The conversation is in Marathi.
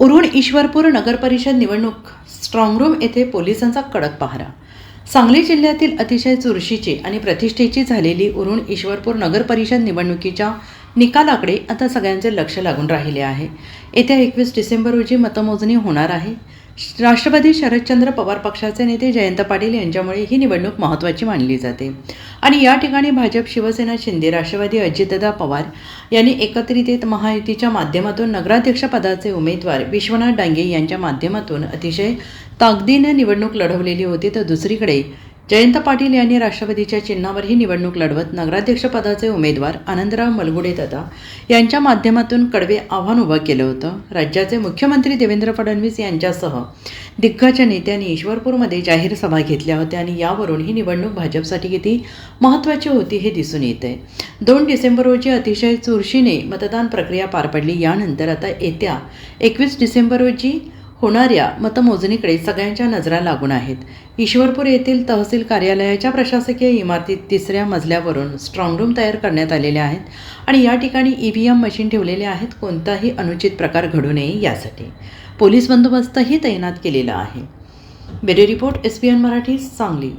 उरुण ईश्वरपूर नगरपरिषद निवडणूक स्ट्रॉंगरूम येथे पोलिसांचा कडक पहारा. सांगली जिल्ह्यातील अतिशय चुरशीची आणि प्रतिष्ठेची झालेली उरुण ईश्वरपूर नगरपरिषद निवडणुकीच्या निकालाकडे आता सगळ्यांचे लक्ष लागून राहिले आहे. येत्या एकवीस डिसेंबर रोजी मतमोजणी होणार आहे. राष्ट्रवादी शरदचंद्र पवार पक्षाचे नेते जयंत पाटील यांच्यामुळे ही निवडणूक महत्त्वाची मानली जाते. आणि या ठिकाणी भाजप शिवसेना शिंदे राष्ट्रवादी अजितदादा पवार यांनी एकत्रित येत महायुतीच्या माध्यमातून नगराध्यक्षपदाचे उमेदवार विश्वनाथ डांगे यांच्या माध्यमातून अतिशय ताकदीनं निवडणूक लढवलेली होती. तर दुसरीकडे जयंत पाटील यांनी राष्ट्रवादीच्या चिन्हावर ही निवडणूक लढवत नगराध्यक्षपदाचे उमेदवार आनंदराव मलगुडे दादा यांच्या माध्यमातून कडवे आव्हान उभं केलं होतं. राज्याचे मुख्यमंत्री देवेंद्र फडणवीस यांच्यासह दिग्गज नेत्यांनी ईश्वरपूरमध्ये जाहीर सभा घेतल्या होत्या आणि यावरून ही निवडणूक भाजपसाठी किती महत्त्वाची होती हे दिसून येते दोन डिसेंबर रोजी अतिशय चुरशीने मतदान प्रक्रिया पार पडली. यानंतर आता येत्या एकवीस डिसेंबर रोजी होणाऱ्या मतमोजणीकडे सगळ्यांच्या नजरा लागून आहेत. ईश्वरपूर येथील तहसील कार्यालयाच्या प्रशासकीय इमारतीत तिसऱ्या मजल्यावरून स्ट्रॉंगरूम तयार करण्यात आलेले आहेत आणि या ठिकाणी ई व्ही एम मशीन ठेवलेले आहेत. कोणताही अनुचित प्रकार घडू नये यासाठी. पोलीस बंदोबस्तही तैनात केलेला आहे. Bureau report S P N Marathi Sangli.